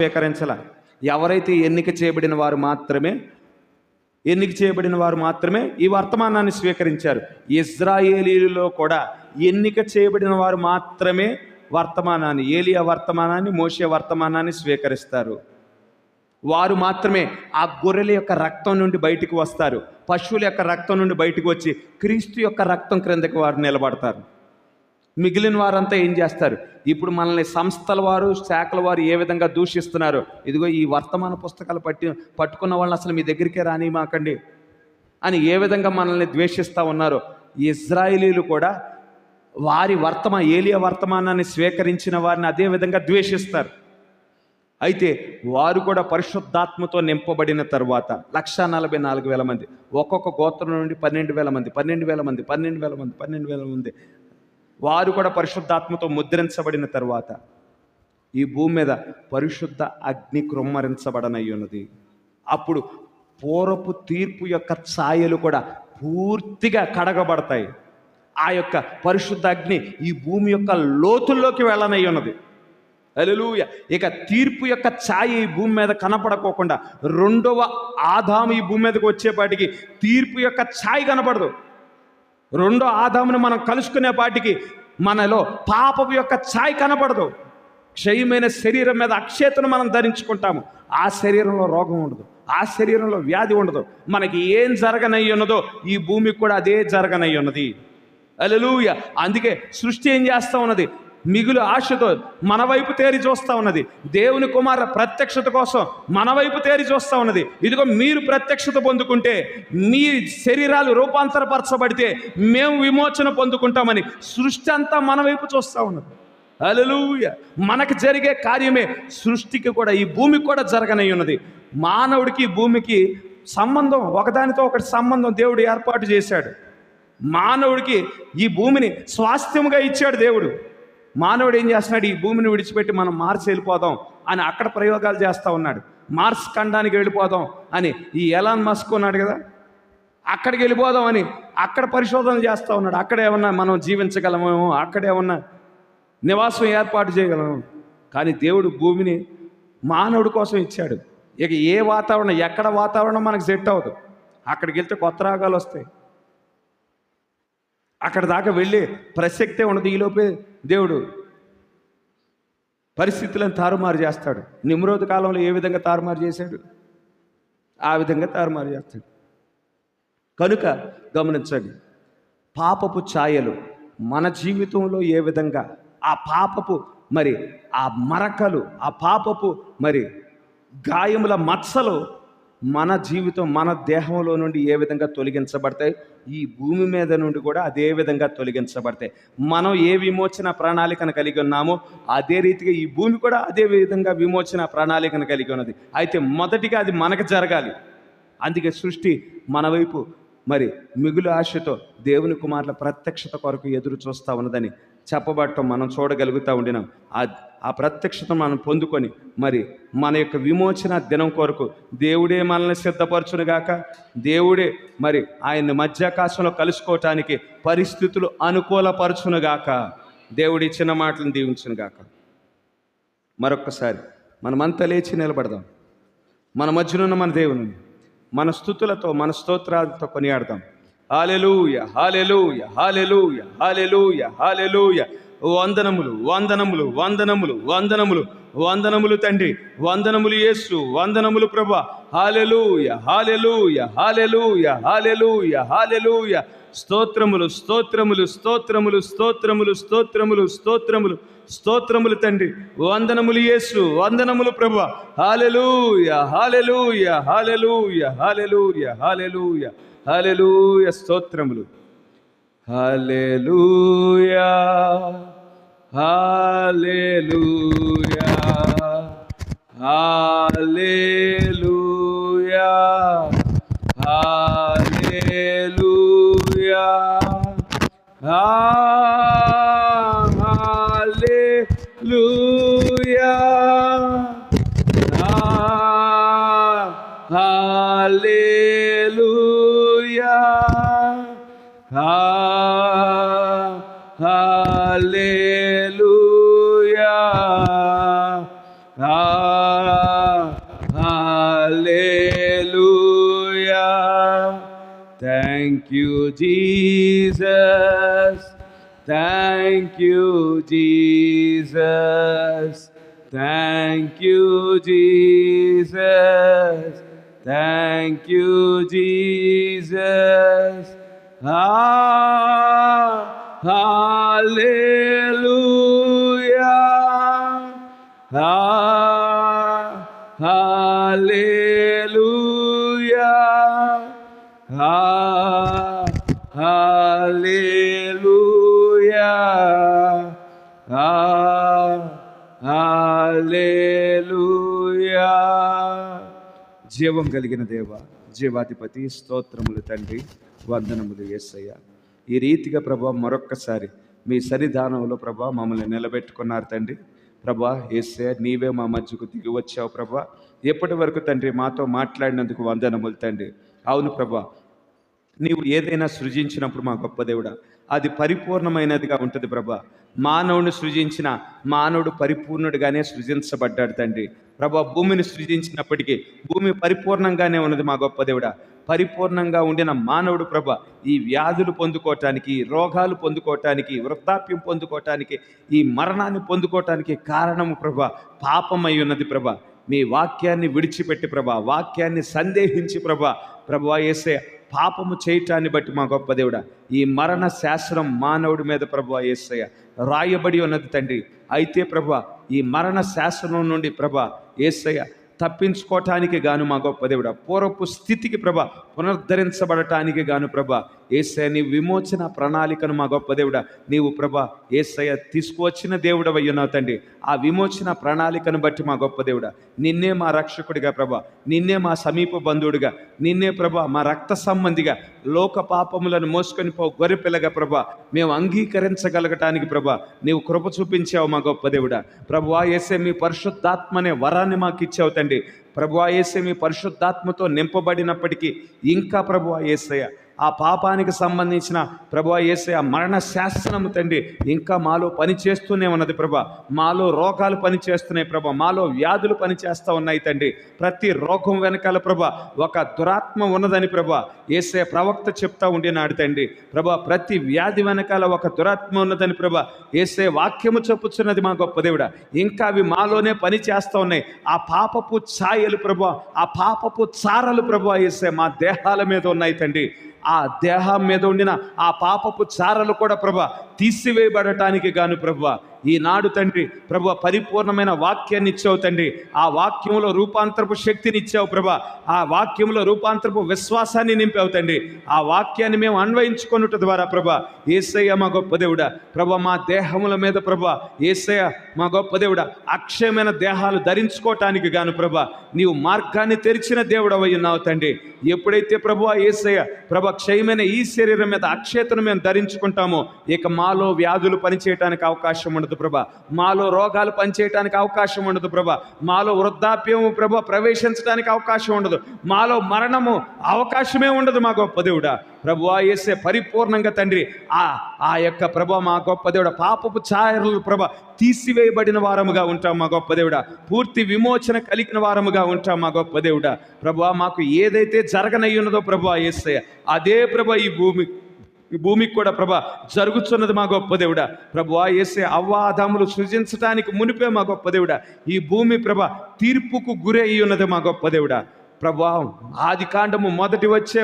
స్వీకరించాల. ఎవరైతే ఎన్నిక చేయబడిన వారు మాత్రమే ఎన్నిక చేయబడిన వారు మాత్రమే ఈ వర్తమానాన్ని స్వీకరించారు. ఇజ్రాయేలీలో కూడా ఎన్నిక చేయబడిన వారు మాత్రమే వర్తమానాన్ని ఏలియా వర్తమానాన్ని మోసే వర్తమానాన్ని స్వీకరిస్తారు. వారు మాత్రమే ఆ గొర్రెల యొక్క రక్తం నుండి బయటికి వస్తారు. పశువుల యొక్క రక్తం నుండి బయటకు వచ్చి క్రీస్తు యొక్క రక్తం క్రిందకి వారు నిలబడతారు. మిగిలిన వారంతా ఏం చేస్తారు? ఇప్పుడు మనల్ని సంస్థల వారు శాఖల వారు ఏ విధంగా దూషిస్తున్నారు? ఇదిగో ఈ వర్తమాన పుస్తకాలు పట్టి పట్టుకున్న వాళ్ళని అసలు మీ దగ్గరికే రానిమాకండి అని ఏ విధంగా మనల్ని ద్వేషిస్తూ ఉన్నారో ఇజ్రాయిలీలు కూడా వారి వర్తమా ఏలియా వర్తమానాన్ని స్వీకరించిన వారిని అదే విధంగా ద్వేషిస్తారు. అయితే వారు కూడా పరిశుద్ధాత్మతో నింపబడిన తర్వాత లక్ష నలభై నాలుగు వేల మంది ఒక్కొక్క గోత్రం నుండి పన్నెండు వేల మంది పన్నెండు వేల మంది పన్నెండు వేల మంది పన్నెండు వేల మంది వారు కూడా పరిశుద్ధాత్మతో ముద్రించబడిన తర్వాత ఈ భూమి మీద పరిశుద్ధ అగ్ని కృమ్మరించబడనయ్యున్నది అప్పుడు పూర్వపు తీర్పు యొక్క ఛాయలు కూడా పూర్తిగా కడగబడతాయి. ఆ యొక్క పరిశుద్ధ అగ్ని ఈ భూమి యొక్క లోతుల్లోకి వెళ్ళనయ్యున్నది. ఉన్నది అలెలుయ ఇక తీర్పు యొక్క ఛాయ ఈ భూమి మీద కనపడకోకుండా రెండవ ఆదాము ఈ భూమి మీదకి వచ్చేపాటికి తీర్పు యొక్క ఛాయ కనపడదు. రెండో ఆదామును మనం కలుసుకునే పాటికి మనలో పాపపు యొక్క ఛాయ్ కనపడదు. క్షయమైన శరీరం మీద అక్షేతను మనం ధరించుకుంటాము. ఆ శరీరంలో రోగం ఉండదు. ఆ శరీరంలో వ్యాధి ఉండదు. మనకి ఏం జరగనై ఉన్నదో ఈ భూమికి కూడా అదే జరగనై ఉన్నది. అలెలుయ అందుకే సృష్టి ఏం చేస్తా ఉన్నది? మిగులు ఆశతో మన వైపు తేరి చూస్తూ ఉన్నది. దేవుని కుమార ప్రత్యక్షత కోసం మన వైపు తేరి చూస్తూ ఉన్నది. ఇదిగో మీరు ప్రత్యక్షత పొందుకుంటే మీ శరీరాలు రూపాంతరపరచబడితే మేము విమోచన పొందుకుంటామని సృష్టి అంతా మన వైపు చూస్తూ ఉన్నది. అలలుయ మనకు జరిగే కార్యమే సృష్టికి కూడా ఈ భూమికి కూడా జరగనై ఉన్నది. మానవుడికి ఈ భూమికి సంబంధం ఒకదానితో ఒకటి సంబంధం దేవుడు ఏర్పాటు చేశాడు. మానవుడికి ఈ భూమిని స్వాస్థ్యముగా ఇచ్చాడు దేవుడు. మానవుడు ఏం చేస్తున్నాడు? ఈ భూమిని విడిచిపెట్టి మనం మార్స్ వెళ్ళిపోదాం అని అక్కడ ప్రయోగాలు చేస్తూ ఉన్నాడు. మార్స్ ఖండానికి వెళ్ళిపోదాం అని ఈ ఎలాన్ మస్క్ ఉన్నాడు కదా? అక్కడికి వెళ్ళిపోదాం అని అక్కడ పరిశోధన చేస్తూ ఉన్నాడు. అక్కడే ఏమన్నా మనం జీవించగలమేమో? అక్కడే ఉన్న నివాసం ఏర్పాటు చేయగలము కానీ దేవుడు భూమిని మానవుడి కోసం ఇచ్చాడు. ఇక ఏ వాతావరణం ఎక్కడ వాతావరణం మనకు సెట్ అవ్వదు. అక్కడికి వెళ్తే కొత్త రాగాలు వస్తాయి. అక్కడ దాకా వెళ్ళే ప్రసక్తే ఉండదు ఈలోపే దేవుడు పరిస్థితులను తారుమారు చేస్తాడు. నిమ్రోధ కాలంలో ఏ విధంగా తారుమారు చేశాడు? ఆ విధంగా తారుమారు చేస్తాడు. కనుక గమనించండి. పాపపు ఛాయలు మన జీవితంలో ఏ విధంగా? ఆ పాపపు మరి ఆ మరకలు ఆ పాపపు మరి గాయముల మచ్చలు మన జీవితం మన దేహంలో నుండి ఏ విధంగా తొలగించబడతాయి? ఈ భూమి మీద నుండి కూడా అదే విధంగా తొలగించబడతాయి. మనం ఏ విమోచన ప్రణాళికను కలిగి ఉన్నామో అదే రీతిగా ఈ భూమి కూడా అదే విధంగా విమోచన ప్రణాళికను కలిగి ఉన్నది. అయితే మొదటిగా అది మనకు జరగాలి. అందుకే సృష్టి మన వైపు మరి మిగులు ఆశతో దేవుని కుమారుల ప్రత్యక్షత కొరకు ఎదురు చూస్తూ ఉన్నదని చెప్పబడటం మనం చూడగలుగుతూ ఉండినాం. ఆ ఆ ప్రత్యక్షత మనం పొందుకొని మరి మన యొక్క విమోచన దినం కొరకు దేవుడే మనల్ని సిద్ధపరచునుగాక దేవుడే మరి ఆయన్ని మధ్యాకాశంలో కలుసుకోవటానికి పరిస్థితులు అనుకూలపరచునుగాక దేవుడి చిన్న మాటలను దీవించునుగాక మరొక్కసారి మనమంతా లేచి నిలబడదాం. మన మధ్యనున్న మన దేవుని మన స్థుతులతో మన స్తోత్రాలతో కొనియాడదాం. Hallelujah hallelujah hallelujah hallelujah hallelujah. వందనములు వందనములు వందనములు వందనములు వందనములు తండ్రి వందనములు యేసు వందనములు ప్రభ. Hallelujah hallelujah hallelujah hallelujah hallelujah. స్తోత్రములు స్తోత్రములు స్తోత్రములు స్తోత్రములు స్తోత్రములు స్తోత్రములు స్తోత్రములు తండ్రి. వందనములు యేసు వందనములు ప్రభ. Hallelujah hallelujah hallelujah hallelujah hallelujah. Hallelujah స్తోత్రములు. Hallelujah hallelujah hallelujah hallelujah hallelujah. Hallelujah. Hallelujah. Thank you, Jesus. Thank you, Jesus. Thank you, Jesus. Thank you, Jesus. Ah, hallelujah. Ah, hallelujah. Ah, hallelujah. Ah, hallelujah. జీవం కలిగిన దేవ జీవాధిపతి స్తోత్రములు తండ్రి వందనములు ఏసయ్య ఈ రీతిగా ప్రభా మరొక్కసారి మీ సన్నిధానంలో ప్రభా మమ్మల్ని నిలబెట్టుకున్నారు తండ్రి. ప్రభా ఏసయ్య నీవే మా మధ్యకు దిగి వచ్చావు ప్రభా. ఎప్పటి వరకు తండ్రి మాతో మాట్లాడినందుకు వందనములు తండ్రి. అవును ప్రభా నీవు ఏదైనా సృజించినప్పుడు మా గొప్ప దేవుడా అది పరిపూర్ణమైనదిగా ఉంటుంది ప్రభా. మానవుని సృజించిన మానవుడు పరిపూర్ణుడిగానే సృజించబడ్డాడు తండ్రి. ప్రభా భూమిని సృజించినప్పటికీ భూమి పరిపూర్ణంగానే ఉన్నది మా గొప్ప దేవుడా. పరిపూర్ణంగా ఉండిన మానవుడు ప్రభ ఈ వ్యాధులు పొందుకోవటానికి రోగాలు పొందుకోవటానికి వృద్ధాప్యం పొందుకోవటానికి ఈ మరణాన్ని పొందుకోవటానికి కారణము ప్రభ పాపమై ఉన్నది ప్రభ. మీ వాక్యాన్ని విడిచిపెట్టి ప్రభా వాక్యాన్ని సందేహించి ప్రభా ప్రభా వేసే పాపము చేయటాన్ని బట్టి మా గొప్ప దేవుడా ఈ మరణ శాస్త్రం మానవుడి మీద ప్రభా ఏసయ్య రాయబడి ఉన్నది తండ్రి. అయితే ప్రభా ఈ మరణ శాస్త్రం నుండి ప్రభా ఏసయ్య తప్పించుకోవటానికి గాను మా గొప్ప దేవుడ. పూర్వపు స్థితికి ప్రభ పునరుద్ధరించబడటానికి గాను ప్రభ ఏసయ నీ విమోచన ప్రణాళికను మా గొప్ప దేవుడ నీవు ప్రభ ఏసయ తీసుకువచ్చిన దేవుడు అయ్యున్నావు తండ్రి. ఆ విమోచన ప్రణాళికను బట్టి మా గొప్ప దేవుడ నిన్నే మా రక్షకుడిగా ప్రభ నిన్నే మా సమీప బంధువుడిగా నిన్నే ప్రభ మా రక్త సంబంధిగా లోక పాపములను మోసుకొని పో గొర్రెపిల్లగా ప్రభ మేము అంగీకరించగలగటానికి ప్రభ నీవు కృప చూపించావు మా గొప్ప దేవుడ. ప్రభు ఏసే మీ పరిశుద్ధాత్మనే వరాన్ని మాకు ఇచ్చావు తండ్రి. ప్రభు ఏసే మీ పరిశుద్ధాత్మతో నింపబడినప్పటికీ ఇంకా ప్రభు ఏసయ్య ఆ పాపానికి సంబంధించిన ప్రభా ఏసే ఆ మరణ శాసనము తండ్రి ఇంకా మాలో పని చేస్తూనే ఉన్నది ప్రభా. మాలో రోగాలు పనిచేస్తున్నాయి ప్రభా. మాలో వ్యాధులు పనిచేస్తూ ఉన్నాయి తండ్రి. ప్రతి రోగం వెనకాల ప్రభా ఒక దురాత్మ ఉన్నదని ప్రభా ఏసే ప్రవక్త చెప్తా ఉండినాడు తండ్రి. ప్రభా ప్రతి వ్యాధి వెనకాల ఒక దురాత్మ ఉన్నదని ప్రభా ఏసే వాక్యము చెప్పుచున్నది మా గొప్ప దేవుడ. ఇంకా అవి మాలోనే పని చేస్తూ ఉన్నాయి. ఆ పాపపు ఛాయలు ప్రభా ఆ పాపపు చారలు ప్రభా ఏసే మా దేహాల మీద ఉన్నాయి తండ్రి. ఆ దేహం మీద ఉండిన ఆ పాపపు చారలు కూడా ప్రభ తీసివేయబడటానికి గాను ప్రభ ఈనాడు తండ్రి ప్రభు పరిపూర్ణమైన వాక్యాన్ని ఇచ్చావు తండ్రి. ఆ వాక్యంలో రూపాంతరపు శక్తిని ఇచ్చావు ప్రభా. ఆ వాక్యంలో రూపాంతరపు విశ్వాసాన్ని నింపావు తండ్రి. ఆ వాక్యాన్ని మేము అన్వయించుకొనుట ద్వారా ప్రభా. ఏసయ్య మా గొప్ప దేవుడా. ప్రభ మా దేహముల మీద ప్రభా. ఏసయ్య మా గొప్ప దేవుడా. అక్షయమైన దేహాలు ధరించుకోవటానికి గాను ప్రభా. నీవు మార్గాన్ని తెరిచిన దేవుడవై ఉన్నావు తండ్రి. ఎప్పుడైతే ప్రభు ఏసయ్య ప్రభ క్షయమైన ఈ శరీరం మీద అక్షయతను మేము ధరించుకుంటామో ఇక మాలో వ్యాధులు పనిచేయటానికి అవకాశం ఉండదు. ప్రభ. మాలో రోగాలు పనిచేయటానికి అవకాశం ఉండదు ప్రభ. మాలో వృద్ధాప్యము ప్రభ ప్రవేశించడానికి అవకాశం ఉండదు. మాలో మరణము అవకాశమే ఉండదు మా గొప్ప దేవుడా. ప్రభు ఏసే పరిపూర్ణంగా తండ్రి ఆ ఆ యొక్క ప్రభ మా గొప్ప దేవుడ. పాపపు ఛాయలు ప్రభ తీసివేయబడిన వారముగా ఉంటాం మా గొప్ప దేవుడ. పూర్తి విమోచన కలిగిన వారముగా ఉంటాం మా గొప్ప దేవుడ. ప్రభు మాకు ఏదైతే జరగనయ్యున్నదో ప్రభు ఏసే అదే ప్రభ ఈ భూమి ఈ భూమికి కూడా ప్రభ జరుగుతున్నది మా గొప్ప దేవుడా. ప్రభు ఏసే అవ్వాదములు సృజించడానికి మునిపే మా గొప్ప దేవుడా. ఈ భూమి ప్రభ తీర్పుకు గురి అయి ఉన్నది మా గొప్ప దేవుడా. ప్రభా ఆది కాండము మొదటి వచ్చే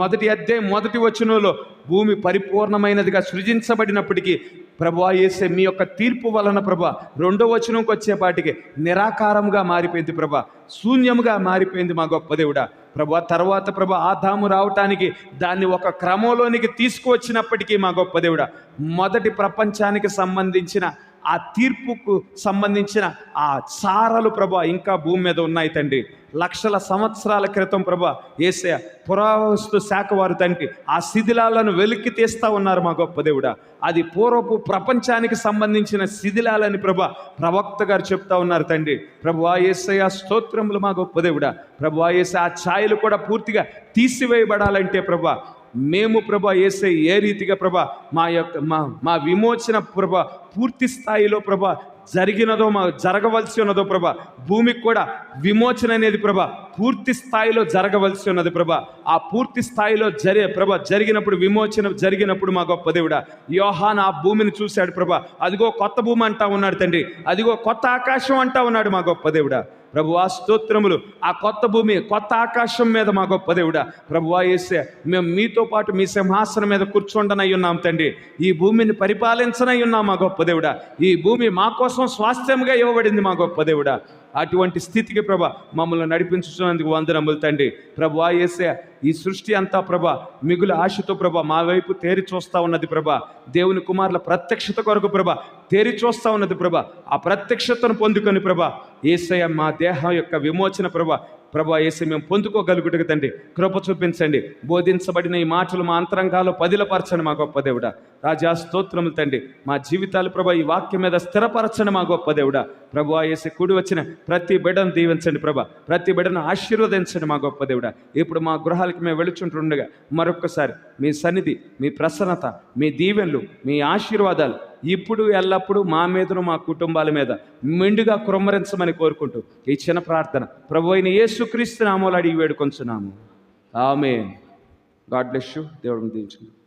మొదటి అధ్యాయం మొదటి వచ్చినలో భూమి పరిపూర్ణమైనదిగా సృజించబడినప్పటికీ ప్రభా వేసే మీ యొక్క తీర్పు వలన ప్రభా రెండో వచనంకి వచ్చేపాటికి నిరాకారంగా మారిపోయింది ప్రభా. శూన్యముగా మారిపోయింది మా గొప్ప దేవుడా. ప్రభా తర్వాత ప్రభా ఆదాము రావటానికి దాన్ని ఒక క్రమంలోనికి తీసుకువచ్చినప్పటికీ మా గొప్ప దేవుడా మొదటి ప్రపంచానికి సంబంధించిన ఆ తీర్పుకు సంబంధించిన ఆ సారలు ప్రభా ఇంకా భూమి మీద ఉన్నాయి తండ్రి. లక్షల సంవత్సరాల క్రితం ప్రభా ఏసే పురావస్తు శాఖ వారు తండ్రి ఆ శిథిలాలను వెలికి తీస్తా ఉన్నారు మా గొప్ప దేవుడా. అది పూర్వపు ప్రపంచానికి సంబంధించిన శిథిలాలని ప్రభా ప్రవక్త గారు చెప్తా ఉన్నారు తండ్రి. ప్రభు ఏసయ స్తోత్రములు మా గొప్ప దేవుడా. ప్రభు ఏసే ఆ ఛాయలు కూడా పూర్తిగా తీసివేయబడాలంటే ప్రభా మేము ప్రభా ఏసై ఏ రీతిగా ప్రభా మా యొక్క మా మా విమోచన ప్రభా పూర్తి స్థాయిలో ప్రభా జరిగినదో మా జరగవలసి ఉన్నదో ప్రభ భూమికి కూడా విమోచన అనేది ప్రభ పూర్తి స్థాయిలో జరగవలసి ఉన్నది ప్రభ. ఆ పూర్తి స్థాయిలో జరిగే ప్రభ జరిగినప్పుడు విమోచన జరిగినప్పుడు మా గొప్ప దేవుడా యోహాన్ ఆ భూమిని చూశాడు ప్రభ. అదిగో కొత్త భూమి అంటా ఉన్నాడు తండ్రి. అదిగో కొత్త ఆకాశం అంటా ఉన్నాడు మా గొప్ప దేవుడా. ప్రభువా స్తోత్రములు. ఆ కొత్త భూమి కొత్త ఆకాశం మీద మా గొప్ప దేవుడా. ప్రభువా వేసే మేము మీతో పాటు మీ సింహాసనం మీద కూర్చోండనై ఉన్నాం తండ్రి. ఈ భూమిని పరిపాలించనై ఉన్నాం మా గొప్ప దేవుడా. ఈ భూమి మా కోసం స్వాస్థ్యంగా ఇవ్వబడింది మా గొప్ప దేవుడా. అటువంటి స్థితికి ప్రభ మమ్మల్ని నడిపించుతున్నందుకు వందనములు తండ్రి. ప్రభు ఏసే ఈ సృష్టి అంతా ప్రభ మిగులు ఆశతో ప్రభ మా వైపు తేరి చూస్తా ఉన్నది ప్రభ. దేవుని కుమారుల ప్రత్యక్షత కొరకు ప్రభ తేరి చూస్తా ఉన్నది ప్రభ. ఆ ప్రత్యక్షతను పొందుకొని ప్రభ ఏసయ మా దేహం యొక్క విమోచన ప్రభ ప్రభా ఏసీ మేము పొందుకోగలుగుటకు తండ్రి కృప చూపించండి. బోధించబడిన ఈ మాటలు మా అంతరంగాల్లో పదిలపరచండి మా గొప్ప దేవుడా. రాజా స్తోత్రములు తండ్రి మా జీవితాలు ప్రభా ఈ వాక్యం మీద స్థిరపరచండి మా గొప్ప దేవుడా. ప్రభు ఏసీ కూడి వచ్చిన ప్రతి బిడ్డను దీవించండి ప్రభా. ప్రతి బిడ్డను ఆశీర్వదించండి మా గొప్ప దేవుడా. ఇప్పుడు మా గృహాలకి మేము వెళుచుంటుండగా మరొక్కసారి మీ సన్నిధి మీ ప్రసన్నత మీ దీవెనలు మీ ఆశీర్వాదాలు ఇప్పుడు ఎల్లప్పుడూ మా మీదను మా కుటుంబాల మీద మెండుగా కురమరించమని కోరుకుంటూ ఈ చిన్న ప్రార్థన ప్రభు అయిన యేసుక్రీస్తు నామూలు అడిగి వేడుకొంచున్నాము. ఆమె గాడ్ బ్లెస్ యూ. దేవుడిని దీవించుకున్నాం